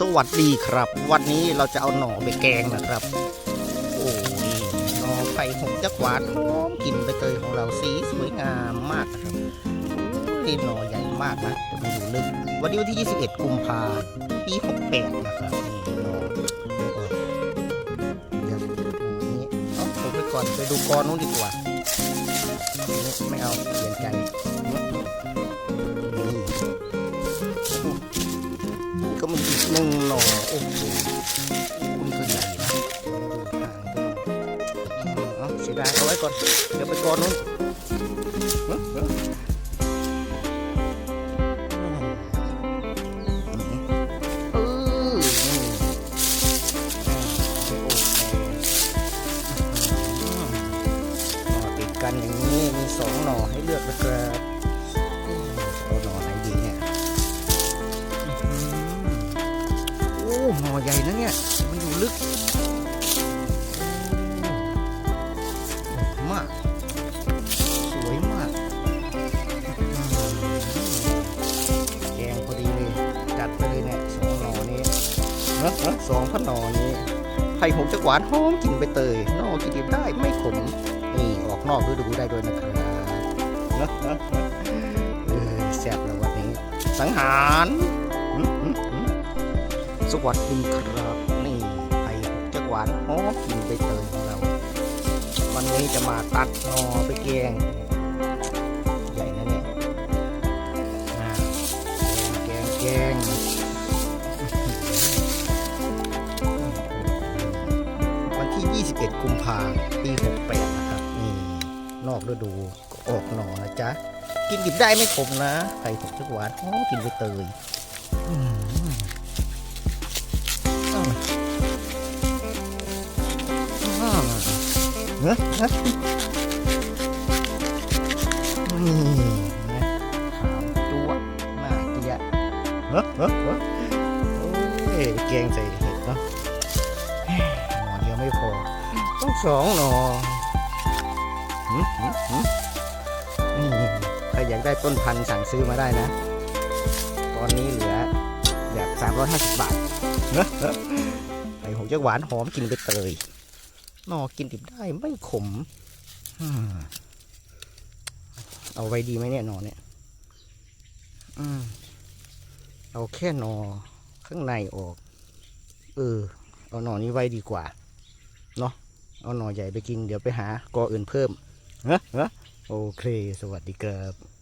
สวัสดีครับ วันนี้เราจะเอาหน่อไปแกงนะครับ โอ้นี่หน่อไผ่หงจักหวานหอมกลิ่นใบเตยของเราสีสวยงามมากนะครับโอ้ยหน่อใหญ่มากนะจะมาอยู่ลึกวันนี้วันที่ 21 กุมภาปี68 นะครับนี่หน่อเดี๋ยวก่อนเดี๋ยวนี้เอาผมไปก่อนไปดูกอนู้นดีกว่าไม่เอาเปลี่ยนใจนี่นี่ ก็มีอีกหนึ่งหน่อโอ้โหคุณก็ใหญ่นะห่างไปหน่อยเอาเสียดายเอาไว้ก่อน เดี๋ยวไปก่อนนู้นเอ้อเอ้ออืมเออนี่อ่าโอเคห่อติดกันอย่างนี้มีสองหน่อให้เลือกนะครับ หอโอ้หน่อใหญ่นะเนี่ย มันอยู่ลึกมากสวยมากแกงพอดีเลยจัดไปเลยเนี่ยสองหน่อนี้นะเนอะสองพันหน่อนี้ไผ่หงจักหวานหอมกลิ่นใบเตยนอกกินดิบได้ไม่ขมนี่ออกนอกฤดูได้ด้วยนะครับเออแซ่บแล้ววันนี้ สังหาร สวัสดีครับ นี่ไผ่หกจักหวานหอมกลิ่นใบเตยของเรา วันนี้จะมาตัดหนอไปแกง ใหญ่นะเนี่ยอ่าแกงแกงแกงวันที่ 21 กุมภาปี 68 นะครับ นี่ นอกฤดูออกหน่อนะจ๊ะ กินดิบได้ไม่ขมนะไข่หกจักหวานอ๋อกินใบเตยอืม เนอะเนอะนี่นะขาวจั๊วะหน้าเจี๊ยะเนอะเนอะเนอะโอ้ยแกงใส่เห็ดเนาะหน่อเดียวไม่พอ ต้องสองหน่อหืมหืมหืมนี่ใครอยากได้ต้นพันธุ์สั่งซื้อมาได้นะ ตอนนี้เหลือแบบ350 บาทเนอะเนอะไข่หงจะหวานหอมกินไปเตย นอกินดิบได้ไม่ขมเอาไว้ดีไหมเนี่ยนอเนี่ยเอาแค่นอข้างในออก เออ เอาหนอนี้ไว้ดีกว่า เนาะเอาหนอใหญ่ไปกินเดี๋ยวไปหากออื่นเพิ่มเฮ้อเฮ้อโอเค สวัสดีครับ